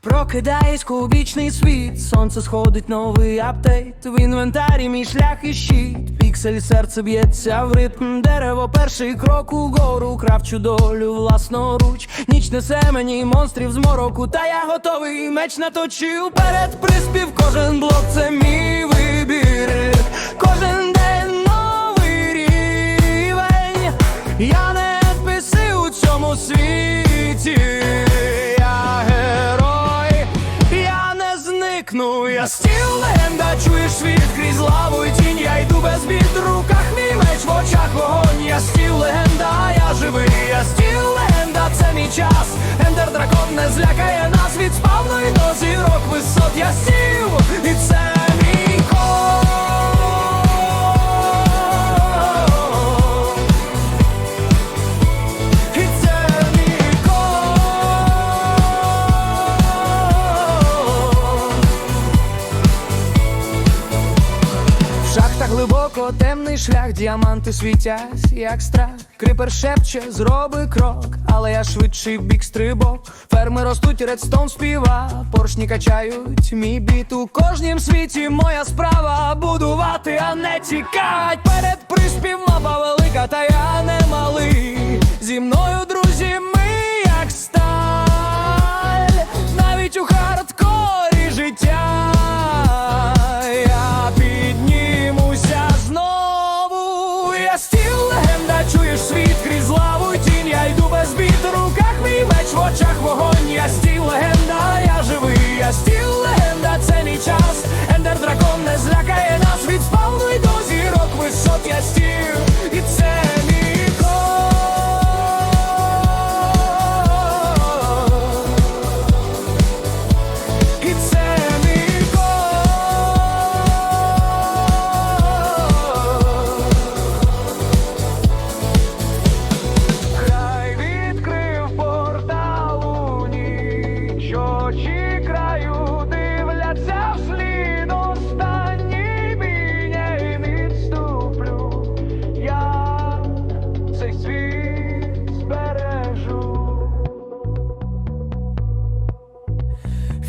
Прокидаюсь кубічний світ, сонце сходить, новий апдейт. В інвентарі мій шлях і щит. Піксель серце б'ється в ритм. Дерево, перший крок угору. Кравчу долю власноруч. Ніч несе мені монстрів з мороку. Та я готовий меч наточив Перед приспів, кожен блок це мій вибір. Кожен день новий рівень. Я не NPC у цьому світі зникну, я стіл легенда, чуєш світ крізь лаву і тінь, я йду без бід, в руках мій меч, в очах вогонь, я стіл легенда, я живий, я стіл легенда, це мій час. Ендер дракон не злякає нас від спавної до зірок висот, я стіл, глибоко темний шлях, діаманти світять, як страх. Крипер шепче, зроби крок, але я швидший бік стрибок. Ферми ростуть, редстон співа, поршні качають мій біт у кожнім світі. Моя справа будувати, а не тікать. Перед приспів мапа велика, та я не малий.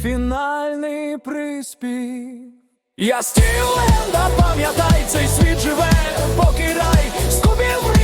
фінальний приспів. Я стіл легенда, пам'ятай, цей світ живе, поки рай скубів.